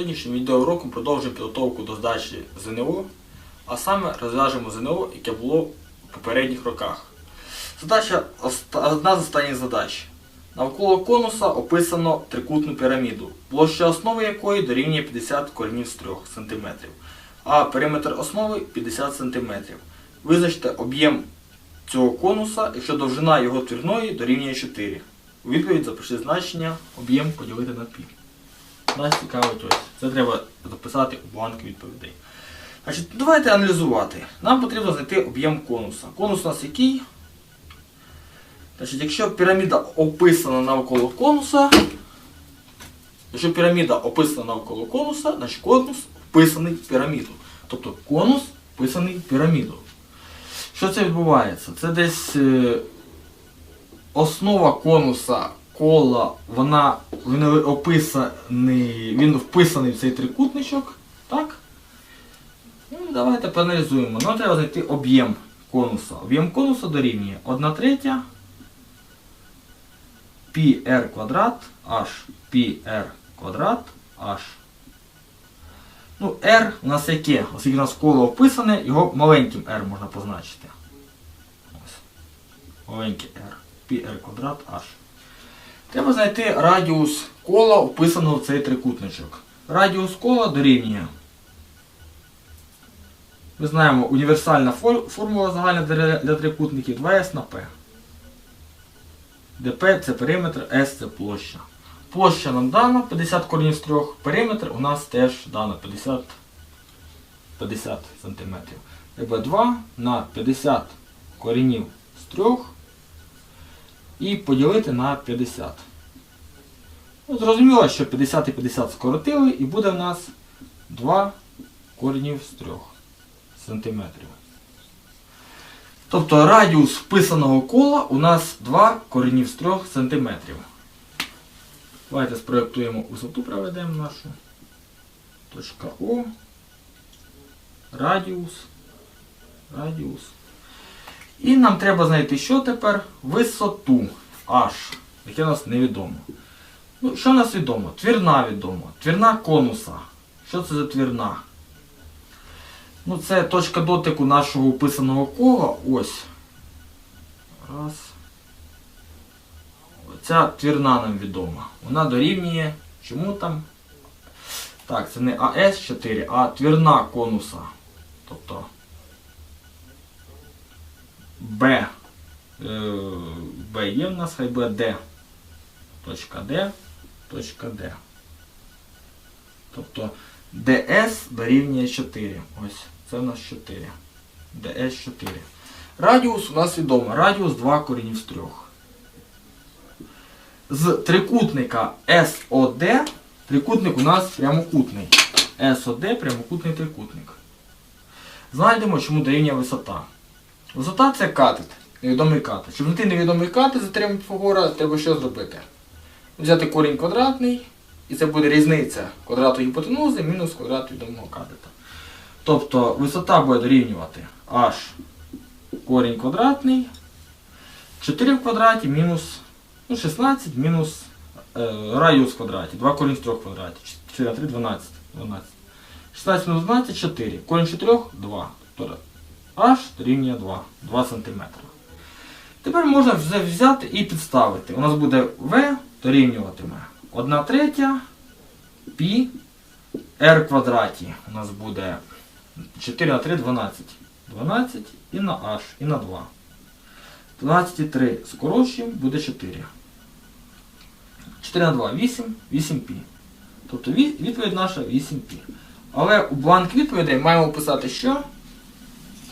Сьогоднішнім відеоуроком продовжуємо підготовку до здачі ЗНО, а саме розв'яжемо ЗНО, яке було в попередніх роках. Задача одна з останніх задач. Навколо конуса описано трикутну піраміду, площа основи якої дорівнює 50 коренів з 3 см, а периметр основи 50 см. Визначте об'єм цього конуса, якщо довжина його твірної дорівнює 4. У відповідь запиши значення об'єм поділити на пі. Нас цікавить ось. Це треба записати у бланк відповідей. Значить, давайте аналізувати. Нам потрібно знайти об'єм конуса. Конус у нас який? Значить, якщо піраміда описана навколо конуса, якщо піраміда описана навколо конуса, значить конус вписаний в піраміду. Тобто конус вписаний в піраміду. Що це відбувається? Це десь е, основа конуса кола, вона він описаний, він вписаний в цей трикутничок. Так? Ну, давайте поаналізуємо. Нам треба знайти об'єм конуса. Об'єм конуса дорівнює 1 третя πr квадрат h πr квадрат h. Ну, r у нас яке? Оскільки у нас коло описане, його маленьким r можна позначити. Ось. Маленький r. πr квадрат h. Треба знайти радіус кола, описаного в цей трикутничок. Радіус кола дорівнює. Ми знаємо універсальна формула загальна для, трикутників 2s на де P це периметр, S це площа. Площа нам дана 50 корінь з 3, периметр у нас теж дано 50, 50 см. Треба 2 на 50 корінів з 3 і поділити на 50. Ну, зрозуміло, що 50 і 50 скоротили і буде в нас 2 коренів з 3 сантиметрів. Тобто радіус вписаного кола у нас 2 коренів з 3 сантиметрів. Давайте спроєктуємо висоту, проведемо нашу. Точка О. Радіус. Радіус. І нам треба знайти, що тепер? Висоту H, яке нас невідомо. Ну, що нас відомо? Твірна відомо. Твірна конуса. Що це за твірна? Ну, це точка дотику нашого описаного кола. Ось. Раз. Ця твірна нам відома. Вона дорівнює. Чому там? Так, це не АС4, а твірна конуса. Тобто Б. Е, Б є в нас, хай буде Д. Точка Д. Точка Д. Тобто ds дорівнює 4. Ось, це у нас 4. ds 4. Радіус у нас відомо. Радіус 2 корінів з 3. З трикутника SOD, трикутник у нас прямокутний. SOD прямокутний трикутник. Знайдемо, чому дорівнює висота. Це катет, невідомий катет. Щоб знайти невідомий катет, затримати Піфагора, треба що зробити? Взяти корінь квадратний, і це буде різниця квадрату гіпотенузи мінус квадрат відомого катета. Тобто висота буде дорівнювати h корінь квадратний, 4 в квадраті мінус ну, 16 мінус е, радіус в квадраті, 2 корінь з 3 в квадраті, 4 на 3 12. 12. 16 мінус 12 4. Корінь 4 2 аж рівня 2 2 см. Тепер можна вже взяти і підставити. У нас буде В дорівнюватиме 1 третя пі r квадраті. У нас буде 4 на 3 12. 12 і на h, і на 2. 12 і 3 скорочуємо, буде 4. 4 на 2 8, 8π. Тобто відповідь наша 8π. Але у бланк відповідей маємо писати що?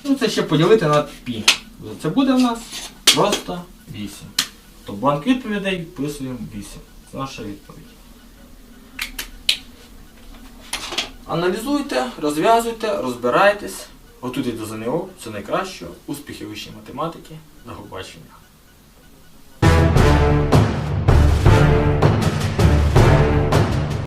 Ну, це ще поділити на пі. Це буде в нас просто 8. То бланк відповідей вписуємо 8. Це наша відповідь. Аналізуйте, розв'язуйте, розбирайтесь, готуйте до ЗНО, це найкраще. Успіхи вищої математики. До побачення.